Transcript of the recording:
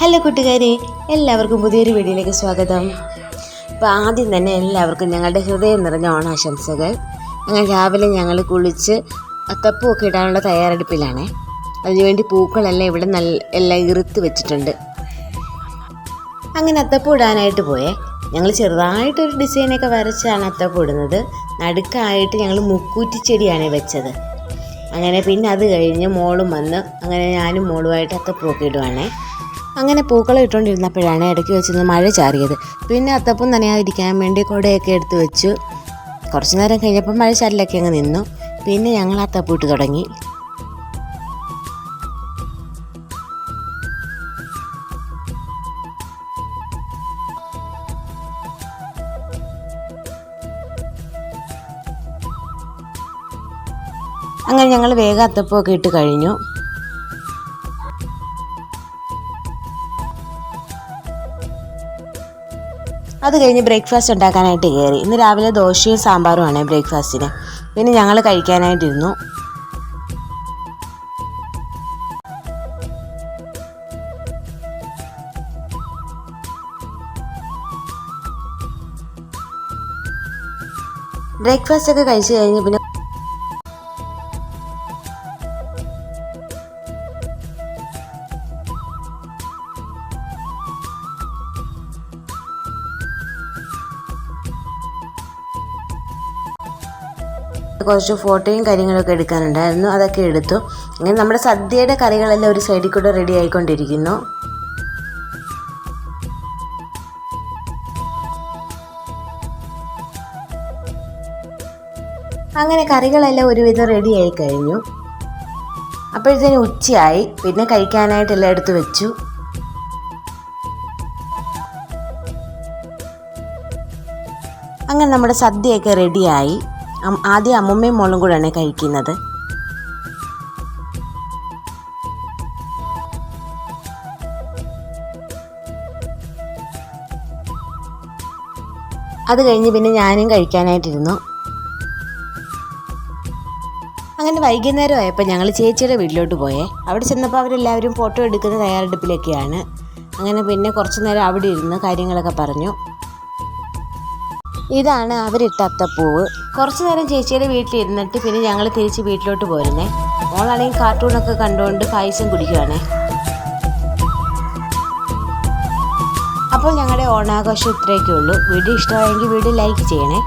Hello കൂട്ടുകാരെ എല്ലാവർക്കും പുതിയൊരു വീഡിയോയിലേക്ക് സ്വാഗതം. അപ്പോൾ ആദ്യം തന്നെ എല്ലാവർക്കും ഞങ്ങളുടെ ഹൃദയം നിറഞ്ഞ ഓണാശംസകൾ. ഞങ്ങൾ രാവിലെ ഞങ്ങൾ കുളിച്ച് കപ്പുമൊക്കെ ഇടാനുള്ള തയ്യാറെടുപ്പിലാണ്. അതിനുവേണ്ടി പൂക്കളെല്ലാം ഇവിടെ നല്ല എല്ലാം ഇറുത്ത് വെച്ചിട്ടുണ്ട്. അങ്ങനെ അത്തപ്പൂ ഇടാനായിട്ട് പോയേ. ഞങ്ങൾ ചെറുതായിട്ടൊരു ഡിസൈനൊക്കെ വരച്ചാണ് അത്തപ്പൂ ഇടുന്നത്. നടുക്കായിട്ട് ഞങ്ങൾ മുക്കൂറ്റി ചെടിയാണ് വെച്ചത്. അങ്ങനെ പിന്നെ അത് കഴിഞ്ഞ് മോളും വന്ന് അങ്ങനെ ഞാനും മോളുമായിട്ട് അത്തപ്പൂവൊക്കെ ഇടുവാണേ. അങ്ങനെ പൂക്കളം ഇട്ടുകൊണ്ടിരുന്നപ്പോഴാണ് ഇടയ്ക്ക് വെച്ചിരുന്ന് മഴ ചാറിയത്. പിന്നെ അത്തപ്പം നനയാതിരിക്കാൻ വേണ്ടി കുടയൊക്കെ എടുത്ത് വെച്ചു. കുറച്ച് നേരം കഴിഞ്ഞപ്പോൾ മഴ ചാറിലൊക്കെ അങ്ങ് നിന്നു. പിന്നെ ഞങ്ങൾ അത്തപ്പൂട്ട് തുടങ്ങി. അങ്ങനെ ഞങ്ങൾ വേഗം അത്തപ്പൊക്കെ ഇട്ട് കഴിഞ്ഞു. അത് കഴിഞ്ഞ് ബ്രേക്ക്ഫാസ്റ്റ് ഉണ്ടാക്കാനായിട്ട് കയറി. ഇന്ന് രാവിലെ ദോശയും സാമ്പാറുമാണ് ബ്രേക്ക്ഫാസ്റ്റിന്. പിന്നെ ഞങ്ങൾ കഴിക്കാനായിട്ടിരുന്നു. ബ്രേക്ക്ഫാസ്റ്റ് ഒക്കെ കഴിച്ചു കഴിഞ്ഞ് പിന്നെ കുറച്ച് ഫോട്ടോയും കാര്യങ്ങളൊക്കെ എടുക്കാനുണ്ടായിരുന്നു. അതൊക്കെ എടുത്തു. അങ്ങനെ നമ്മുടെ സദ്യയുടെ കറികളെല്ലാം ഒരു സൈഡിൽ കൂടെ റെഡി ആയിക്കൊണ്ടിരിക്കുന്നു. അങ്ങനെ കറികളെല്ലാം ഒരുവിധം റെഡി ആയി കഴിഞ്ഞു. അപ്പോഴത്തേന് ഉച്ചയായി. പിന്നെ കഴിക്കാനായിട്ടെല്ലാം എടുത്തു വെച്ചു. അങ്ങനെ നമ്മുടെ സദ്യയൊക്കെ റെഡിയായി ആദ്യം അമ്മമ്മയും മോളും കൂടെയാണ് കഴിക്കുന്നത്. അത് കഴിഞ്ഞ് പിന്നെ ഞാനും കഴിക്കാനായിട്ടിരുന്നു. അങ്ങനെ വൈകുന്നേരം ആയപ്പോൾ ഞങ്ങൾ ചേച്ചിയുടെ വീട്ടിലോട്ട് പോയേ. അവിടെ ചെന്നപ്പോൾ അവരെല്ലാവരും ഫോട്ടോ എടുക്കുന്ന തയ്യാറെടുപ്പിലൊക്കെയാണ്. അങ്ങനെ പിന്നെ കുറച്ച് നേരം അവിടെ ഇരുന്ന് കാര്യങ്ങളൊക്കെ പറഞ്ഞു. ഇതാണ് അവരിട്ട അത്തപ്പൂവ് കുറച്ചു നേരം ചേച്ചിയുടെ വീട്ടിൽ ഇരുന്നിട്ട് പിന്നെ ഞങ്ങൾ തിരിച്ച് വീട്ടിലോട്ട് പോരുന്നേ. മോളാണെങ്കിൽ കാർട്ടൂണൊക്കെ കണ്ടുകൊണ്ട് പായസം കുടിക്കുവാണേ. അപ്പോൾ ഞങ്ങളുടെ ഓണാഘോഷം ഇത്രയൊക്കെ ഉള്ളൂ വീഡിയോ ഇഷ്ടമായെങ്കിൽ വീഡിയോ ലൈക്ക് ചെയ്യണേ.